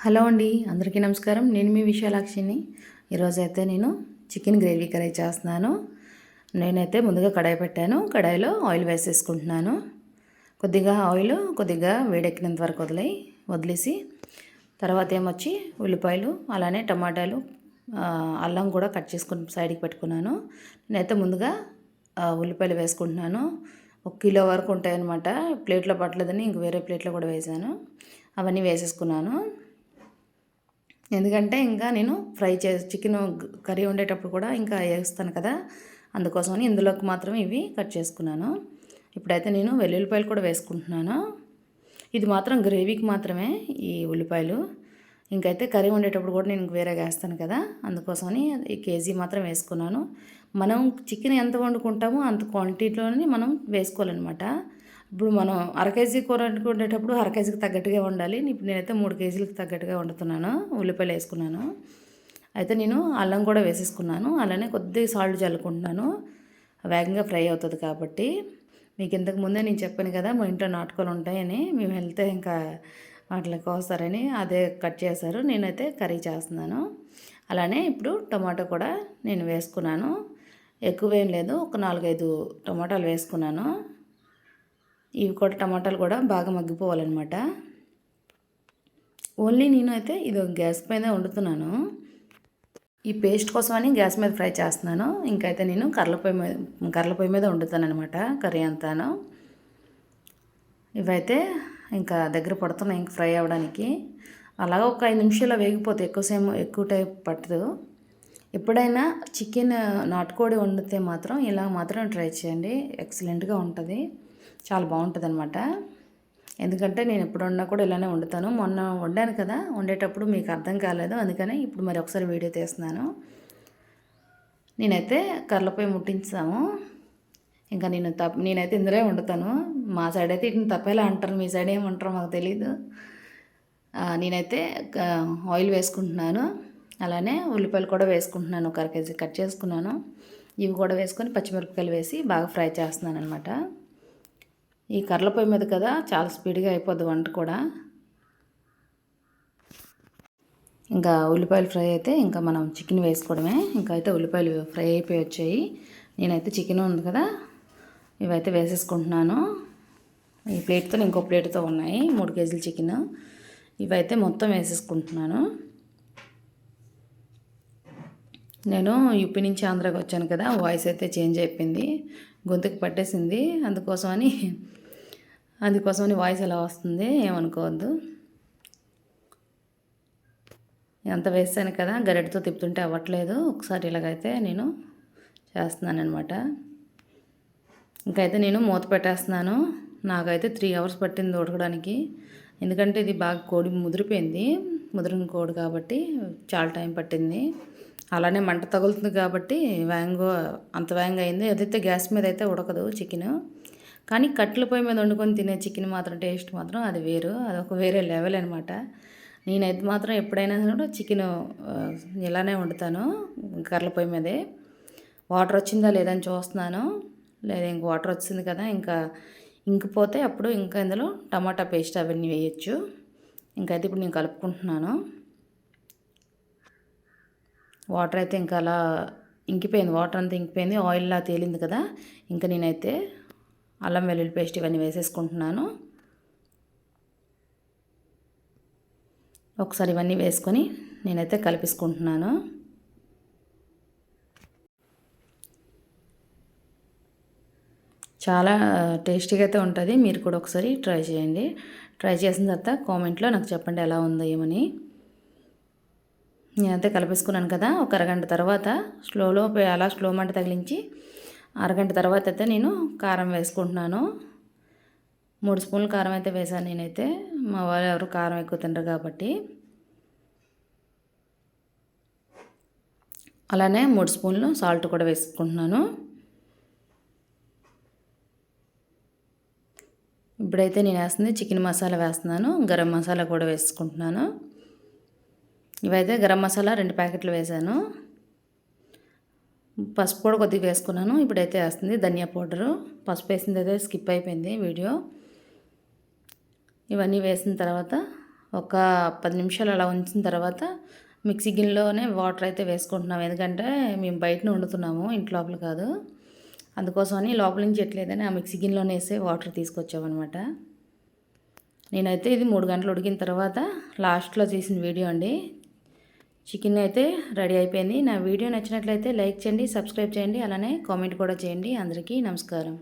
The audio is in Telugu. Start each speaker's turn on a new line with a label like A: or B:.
A: హలో అండి అందరికీ నమస్కారం. నేను మీ విశాలాక్షిని. ఈరోజైతే నేను చికెన్ గ్రేవీ కర్రీ చేస్తున్నాను. నేనైతే ముందుగా కడాయి పెట్టాను. కడాయిలో ఆయిల్ వేసేసుకుంటున్నాను. కొద్దిగా ఆయిల్ కొద్దిగా వేడెక్కినంత వరకు వదిలి వదిలేసి తర్వాత ఏమొచ్చి ఉల్లిపాయలు అలానే టమాటాలు అల్లం కూడా కట్ చేసుకుని సైడ్కి పెట్టుకున్నాను. నేనైతే ముందుగా ఉల్లిపాయలు వేసుకుంటున్నాను. ఒక కిలో వరకు ఉంటాయన్నమాట. ప్లేట్లో పట్టలేదని ఇంక వేరే ప్లేట్లో కూడా వేసాను. అవన్నీ వేసేసుకున్నాను. ఎందుకంటే ఇంకా నేను ఫ్రై చే చికెన్ కర్రీ వండేటప్పుడు కూడా ఇంకా వేస్తాను కదా. అందుకోసమని ఇందులోకి మాత్రం ఇవి కట్ చేసుకున్నాను. ఇప్పుడైతే నేను వెల్లుల్లిపాయలు కూడా వేసుకుంటున్నాను. ఇది మాత్రం గ్రేవీకి మాత్రమే ఈ ఉల్లిపాయలు. ఇంకైతే కర్రీ వండేటప్పుడు కూడా నేను వేరేగా వేస్తాను కదా. అందుకోసమని ఈ కేజీ మాత్రం వేసుకున్నాను. మనం చికెన్ ఎంత వండుకుంటామో అంత క్వాంటిటీలోనే మనం వేసుకోవాలన్నమాట. ఇప్పుడు మనం అర కేజీ కూర వండుకునేటప్పుడు అర కేజీకి తగ్గట్టుగా వండాలి. ఇప్పుడు నేనైతే మూడు కేజీలకు తగ్గట్టుగా వండుతున్నాను. ఉల్లిపాయలు వేసుకున్నాను. అయితే నేను అల్లం కూడా వేసేసుకున్నాను. అలానే కొద్దిగా సాల్ట్ చల్లుకుంటున్నాను. వేగంగా ఫ్రై అవుతుంది కాబట్టి. మీకు ఇంతకు ముందే నేను చెప్పాను కదా మా ఇంట్లో నాటుకోలు ఉంటాయని మేము వెళ్తే ఇంకా వాటికి కోస్తారని అదే కట్ చేశారు. నేనైతే కర్రీ చేస్తున్నాను. అలానే ఇప్పుడు టమాటో కూడా నేను వేసుకున్నాను. ఎక్కువ ఏం లేదు. ఒక నాలుగైదు టమాటాలు వేసుకున్నాను. ఇవి కూడా టమాటాలు కూడా బాగా మగ్గిపోవాలన్నమాట. ఓన్లీ నేను అయితే ఇది గ్యాస్ మీద వండుతున్నాను. ఈ పేస్ట్ కోసమని గ్యాస్ మీద ఫ్రై చేస్తున్నాను. ఇంకైతే నేను కర్రల పొయ్యి మీద కర్రల పొయ్యి మీద వండుతాను అనమాట కర్రీ అంతాను. ఇవైతే ఇంకా దగ్గర పడుతున్నాయి ఇంక ఫ్రై అవ్వడానికి. అలాగ ఒక ఐదు నిమిషాలు వేగిపోతే ఎక్కువసేపు ఎక్కువ టైం పట్టదు. ఎప్పుడైనా చికెన్ నాటుకోడి వండితే మాత్రం ఇలా మాత్రం ట్రై చేయండి. ఎక్సలెంట్గా ఉంటుంది. చాలా బాగుంటుంది అనమాట ఎందుకంటే నేను ఎప్పుడు వండినా కూడా ఇలానే వండుతాను. మొన్న వండాను కదా వండేటప్పుడు మీకు అర్థం కాలేదు. అందుకని ఇప్పుడు మరి ఒకసారి వీడియో తీస్తున్నాను. నేనైతే కర్రలపై ముట్టించాము. ఇంకా నేను తప్ప నేనైతే ఇందులో వండుతాను. మా సైడ్ అయితే ఇటు తప్పేలా అంటారు. మీ సైడ్ ఏమంటారో మాకు తెలియదు నేనైతే ఆయిల్ వేసుకుంటున్నాను. అలానే ఉల్లిపాయలు కూడా వేసుకుంటున్నాను. ఒక అర కేజీ కట్ చేసుకున్నాను. ఇవి కూడా వేసుకొని పచ్చిమిరపకాయలు వేసి బాగా ఫ్రై చేస్తున్నాను అనమాట ఈ కర్రల పొయ్యి మీద కదా చాలా స్పీడ్గా అయిపోద్ది వంట కూడా. ఇంకా ఉల్లిపాయలు ఫ్రై అయితే ఇంకా మనం చికెన్ వేసుకోవడమే. ఇంకా అయితే ఉల్లిపాయలు ఫ్రై అయిపోయి వచ్చాయి. నేనైతే చికెన్ ఉంది కదా ఇవైతే వేసేసుకుంటున్నాను. ఈ ప్లేట్తో ఇంకో ప్లేట్తో ఉన్నాయి మూడు కేజీల చికెన్. ఇవైతే మొత్తం వేసేసుకుంటున్నాను. నేను యూపీ నుంచి ఆంధ్రాకి వచ్చాను కదా వాయిస్ అయితే చేంజ్ అయిపోయింది గొంతుకు పట్టేసింది అందుకోసమని అందుకోసమని వాయిస్ ఎలా వస్తుంది ఏమనుకోవద్దు. ఎంత వేసాను కదా గరిటతో తిప్పుతుంటే అవ్వట్లేదు ఒకసారి ఇలాగైతే నేను చేస్తున్నాను అనమాట ఇంకైతే నేను మూత పెట్టేస్తున్నాను నాకైతే త్రీ అవర్స్ పట్టింది ఉడకడానికి ఎందుకంటే ఇది బాగా కోడి ముదిరిపోయింది ముదిరిన కోడి కాబట్టి చాలా టైం పట్టింది. అలానే మంట తగులుతుంది కాబట్టి వేగంగా అంత వేగంగా అయింది. ఏదైతే గ్యాస్ మీద అయితే ఉడకదు చికెన్. కానీ కట్టెల పొయ్యి మీద వండుకొని తినే చికెన్ మాత్రం టేస్ట్ మాత్రం అది వేరు. అది ఒక వేరే లెవెల్ అనమాట నేనైతే మాత్రం ఎప్పుడైనా కూడా చికెన్ ఇలానే వండుతాను కర్రల పొయ్యి మీదే. వాటర్ వచ్చిందా లేదని చూస్తున్నాను. లేదా ఇంక వాటర్ వచ్చింది కదా ఇంకా ఇంకిపోతే అప్పుడు ఇంకా ఇందులో టమాటా పేస్ట్ అవన్నీ వేయచ్చు. ఇంకైతే ఇప్పుడు నేను కలుపుకుంటున్నాను. వాటర్ అయితే ఇంకా అలా ఇంకిపోయింది. వాటర్ అంతా ఇంకిపోయింది. ఆయిల్లా తేలింది కదా. ఇంకా నేనైతే అల్లం వెల్లుల్లి పేస్ట్ ఇవన్నీ వేసేసుకుంటున్నాను. ఒకసారి ఇవన్నీ వేసుకొని నేనైతే కలిపేసుకుంటున్నాను. చాలా టేస్టీగా అయితే ఉంటుంది. మీరు కూడా ఒకసారి ట్రై చేయండి. ట్రై చేసిన తర్వాత కామెంట్లో నాకు చెప్పండి ఎలా ఉందో ఏమని. నేనైతే కలిపేసుకున్నాను కదా ఒక అరగంట తర్వాత స్లోలో అలా స్లో మంట తగిలించి అరగంట తర్వాత అయితే నేను కారం వేసుకుంటున్నాను. మూడు స్పూన్లు కారం అయితే వేసాను నేనైతే. మా వాళ్ళు ఎవరు కారం ఎక్కువ తినరు కాబట్టి. అలానే మూడు స్పూన్లు సాల్ట్ కూడా వేసుకుంటున్నాను. ఇప్పుడైతే నేను వేస్తుంది చికెన్ మసాలా వేస్తున్నాను గరం మసాలా కూడా వేసుకుంటున్నాను. ఇవైతే గరం మసాలా రెండు ప్యాకెట్లు వేసాను. పసుపు కూడా కొద్దిగా వేసుకున్నాను. ఇప్పుడైతే వేస్తుంది ధనియా పౌడరు. పసుపు వేసింది అయితే స్కిప్ అయిపోయింది వీడియో. ఇవన్నీ వేసిన తర్వాత ఒక పది నిమిషాలు అలా ఉంచిన తర్వాత మిక్సీ గిన్నెలోనే వాటర్ అయితే వేసుకుంటున్నాం. ఎందుకంటే మేము బయటనే వండుతున్నాము ఇంటి లోపల కాదు. అందుకోసమని లోపల నుంచి ఎట్లేదని ఆ మిక్సీ గిన్నెలోనే వేసే వాటర్ తీసుకొచ్చామన్నమాట. నేనైతే ఇది మూడు గంటలు ఉడికిన తర్వాత లాస్ట్లో చేసిన వీడియో అండి. చికెన్ అయితే రెడీ అయిపోయింది. నా వీడియో నచ్చినట్లయితే లైక్ చేయండి సబ్స్క్రైబ్ చేయండి అలానే కామెంట్ కూడా చేయండి. అందరికీ నమస్కారం.